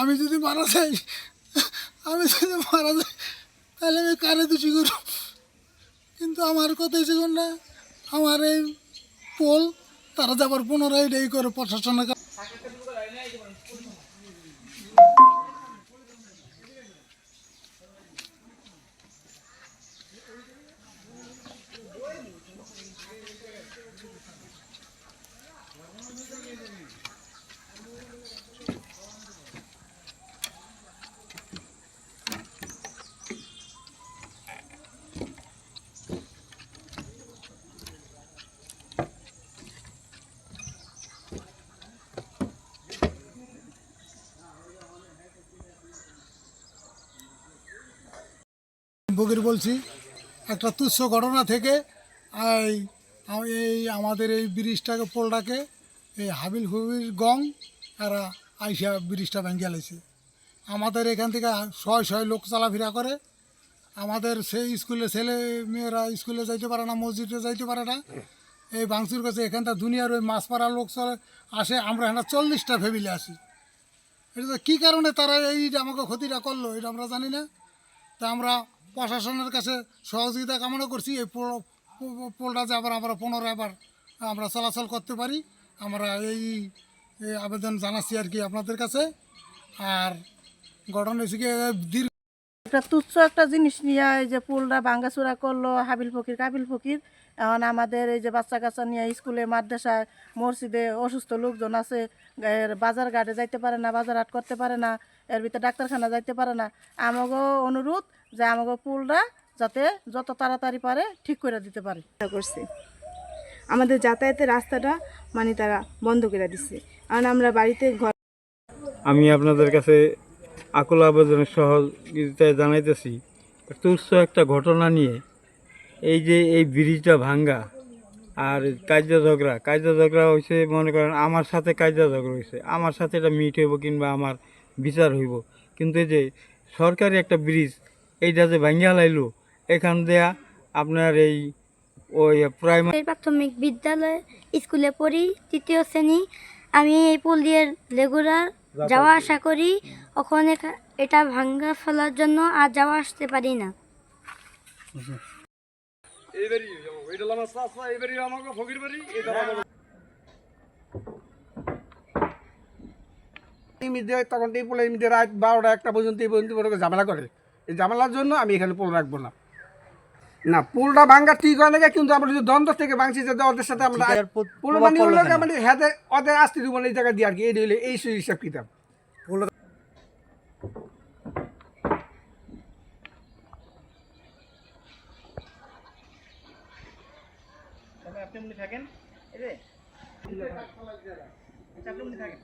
আমি যদি মারা যাই, আমি যদি মারা যাই, তাহলে আমি কারে দোষী করব? কিন্তু আমার কথা হয়েছে না আমার এই পোল, তারা যাবার পুনরায় এটাই করে প্রশাসনের বগির বলছি, একটা তুচ্ছ ঘটনা থেকে এই এই আমাদের এই ব্রিজটাকে, পোলটাকে, এই হাবিল হুবিল গং এরা আইসা ব্রিজটা ভেঙে গেছে আমাদের এখান থেকে শয় শয় লোক চলাফেরা করে। আমাদের সেই স্কুলে ছেলে মেয়েরা স্কুলে যাইতে পারে না, মসজিদে যাইতে পারে না। এই বাংসুর কাছে এখানটা দুনিয়ার ওই মাছ পাড়ার লোক চলে, আসে, আমরা এখানে চল্লিশটা ফ্যামিলি আসি এটা তো কী কারণে তারা এই আমাকে ক্ষতিটা করল, এটা আমরা জানি না। তা আমরা প্রশাসনের কাছে সহযোগিতা কামনা করছি, এই পোল- পোলটা যে আবার আমরা পুনরায় আবার আমরা চলাচল করতে পারি, আমরা এই আবেদন জানাচ্ছি আর কি আপনাদের কাছে। আর গঠন হয়েছে দীর্ঘ একটা তুচ্ছ একটা জিনিস নিয়ে যে পোলটা ভাঙ্গাচুরা করল, হাবিল ফকির কাবিল ফকির। এখন আমাদের এই যে বাচ্চা কাচ্চা নিয়ে স্কুলে মাদ্রাসায় মসজিদে অসুস্থ লোকজন আছে এর বাজার ঘাটে যাইতে পারে না বাজার হাট করতে পারে না এর ভিতরে ডাক্তারখানা যাইতে পারে না। আমাগো অনুরোধ যে আমাগো পুলটা যাতে যত তাড়াতাড়ি পারে ঠিক করে দিতে পারে। করছে। আমাদের যাতায়াতের রাস্তাটা মানে তারা বন্ধ করে দিচ্ছে কারণ আমরা বাড়িতে ঘর আমি আপনাদের কাছে আকুল আবেদনের সহযোগিতায় জানাইতেছি। তুচ্ছ একটা ঘটনা নিয়ে এই যে এই ব্রিজটা ভাঙ্গা আর কাজা ঝগড়া কাজা ঝগড়া হয়েছে মনে করেন আমার সাথে কাজা ঝগড়া হয়েছে আমার সাথে এটা মিট হইব কিংবা আমার বিচার হইব। কিন্তু এই যে সরকারি একটা ব্রিজ এইটা যে ভাঙ্গা লাইলো এখান দেয়া আপনার এই ওই প্রাইমারি প্রাথমিক বিদ্যালয় স্কুলে পড়ি তৃতীয় শ্রেণি। আমি এই পুল দিয়ে রেগুলার যাওয়া আসা করি। ওখানে এটা ভাঙ্গা ফেলার জন্য আর যাওয়া আসতে পারি না। তখন এই পোলে এমনিতে রাত বারোটা একটা পর্যন্ত এই পর্যন্ত বড় করে ঝামেলা করে। এই ঝামেলার জন্য আমি এখানে পোল রাখব না। না পোলটা ভাঙ্গা ঠিক হয় না কিন্তু আমরা যদি দ্বন্দ্ব থেকে ভাঙছি যাতে ওদের সাথে আমরা পোল মানে মানে হাতে ওদের আসতে দিব না এই জায়গা দিয়ে আর কি এই হইলে এই সেই হিসাব কিতাব থাকেন